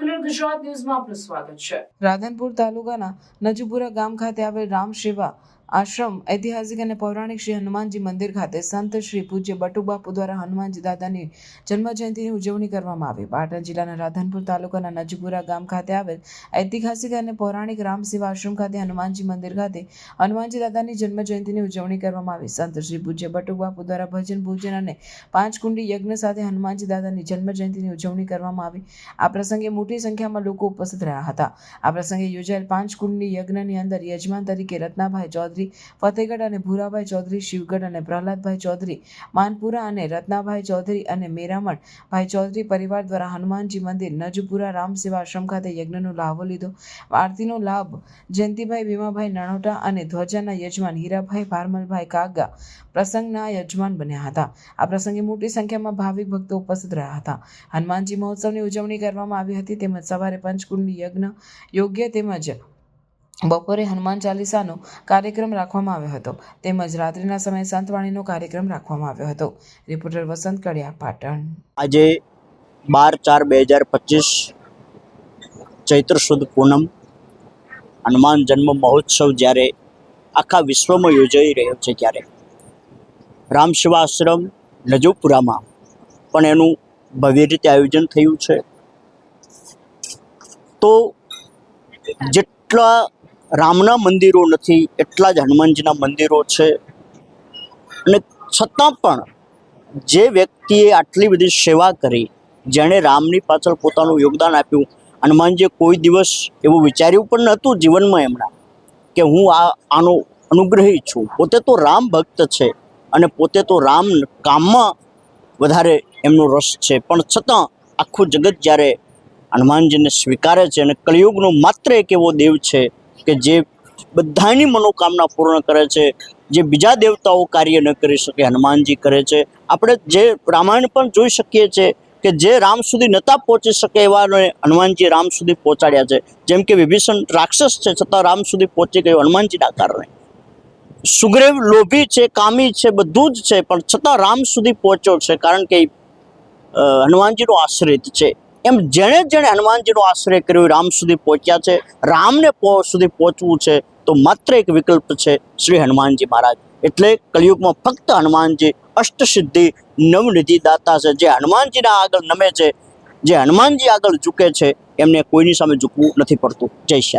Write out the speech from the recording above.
ஆயிரத்துல ગુજરાત ન્યૂઝમાં આપનું સ્વાગત છે. રાધનપુર તાલુકાના નજુપુરા ગામ ખાતે આવેલ રામ સેવા આશ્રમ ઐતિહાસિક અને પૌરાણિક શ્રી હનુમાનજી મંદિર ખાતે સંત શ્રી પૂજ્ય બટુબાપુ દ્વારા હનુમાનજી દાદાની જન્મજયંતિની ઉજવણી કરવામાં આવી. પાટણ જિલ્લાના રાધનપુર તાલુકાના નજીપુરા ગામ ખાતે આવેલ ઐતિહાસિક અને પૌરાણિક રામ સેવા આશ્રમ ખાતે હનુમાનજી મંદિર ખાતે હનુમાનજી દાદાની જન્મ જયંતિની ઉજવણી કરવામાં આવી. સંત શ્રી પૂજ્ય બટુબાપુ દ્વારા ભજન, પૂજન અને પાંચ કુંડી યજ્ઞ સાથે હનુમાનજી દાદાની જન્મ જયંતિની ઉજવણી કરવામાં આવી. આ પ્રસંગે મોટી સંખ્યામાં લોકો ઉપસ્થિત રહ્યા હતા. આ પ્રસંગે યોજાયેલ પાંચ કુંડની યજ્ઞની અંદર યજમાન તરીકે રત્નાભાઈ ચૌધરી, ફતેગઢ અને ભૂરાભાઈ ચૌધરી, શિવગઢ અને પ્રહલાદભાઈ ચૌધરી, માનપુરા અને રત્નાભાઈ ચૌધરી અને મેરામણ ભાઈ ચૌધરી પરિવાર દ્વારા હનુમાનજી મંદિર, નજપુરા રામ સેવા આશ્રમ ખાતે યજ્ઞનો લાભો લીધો. આરતીનો લાભ જયંતિભાઈ, ભીમાભાઈ નાણોટા અને ધ્વજાના યજમાન હીરાભાઈ, ભારમલભાઈ કાગા પ્રસંગના યજમાન બન્યા હતા. આ પ્રસંગે મોટી સંખ્યામાં ભાવિક ભક્તો ઉપસ્થિત રહ્યા હતા. હનુમાનજી મહોત્સવની ઉજવણી કરવામાં આવી હતી. તેમજ સવારે પંચકુંડની યજ્ઞ યોગ્ય તેમજ બપોરે હનુમાન ચાલીસાનો કાર્યક્રમ રાખવામાં આવ્યો હતો. તેમજ રાત્રિના સમયે સંતવાણીનો કાર્યક્રમ રાખવામાં આવ્યો હતો. રિપોર્ટર વસંત કડિયા, પાટણ. આજે બાર ચાર બે હજાર પચીસ ચૈત્ર સુદ પૂનમ હનુમાન જન્મ મહોત્સવ જ્યારે આખા વિશ્વમાં યોજાઈ રહ્યો છે ત્યારે. રામ સેવા આશ્રમ નજોપુરામાં પણ એનું ભવ્ય રીતે આયોજન થયું છે. તો જેટલા રામના મંદિરો નથી, એટલા જ હનુમાનજીના મંદિરો છે. અને છતાં પણ જે વ્યક્તિએ આટલી બધી સેવા કરી, જેણે રામની પાછળ પોતાનું યોગદાન આપ્યું, હનુમાનજીએ કોઈ દિવસ એવું વિચાર્યું પણ નહોતું જીવનમાં એમના, કે હું આ, આનો અનુગ્રહી છું. પોતે તો રામ ભક્ત છે અને પોતે તો રામ કામમાં વધારે એમનો રસ છે. પણ છતાં આખું જગત જ્યારે હનુમાનજીને સ્વીકારે છે અને કળિયુગનો માત્ર એક એવો દેવ છે કે જે બધાની મનોકામના પૂર્ણ કરે છે, જે બીજા દેવતાઓ કાર્ય ન કરી શકે, હનુમાનજી કરે છે. આપણે જે રામાયણ પણ જોઈ શકીએ છીએ કે જે રામ સુધી નહોતા પહોંચી શકે એવાને હનુમાનજી રામ સુધી પહોંચાડ્યા છે. જેમ કે વિભીષણ રાક્ષસ છે, છતાં રામ સુધી પહોંચી ગયો, હનુમાનજીના કારણે. સુગ્રીવ લોભી છે, કામી છે, બધું જ છે, પણ છતાં રામ સુધી પહોંચ્યો છે, કારણ કે હનુમાનજીનો આશ્રિત છે. એમ જેણે જેણે હનુમાનજીનો આશ્રય કર્યો રામ સુધી પહોંચ્યા છે. રામને સુધી પહોંચવું છે તો માત્ર એક વિકલ્પ છે શ્રી હનુમાનજી મહારાજ. એટલે કલયુગમાં ફક્ત હનુમાનજી અષ્ટસિદ્ધિ નવનિધિ દાતા છે. જે હનુમાનજીના આગળ નમે છે, જે હનુમાનજી આગળ ઝૂકે છે, એમને કોઈની સામે ઝૂકવું નથી પડતું. જય શ્રી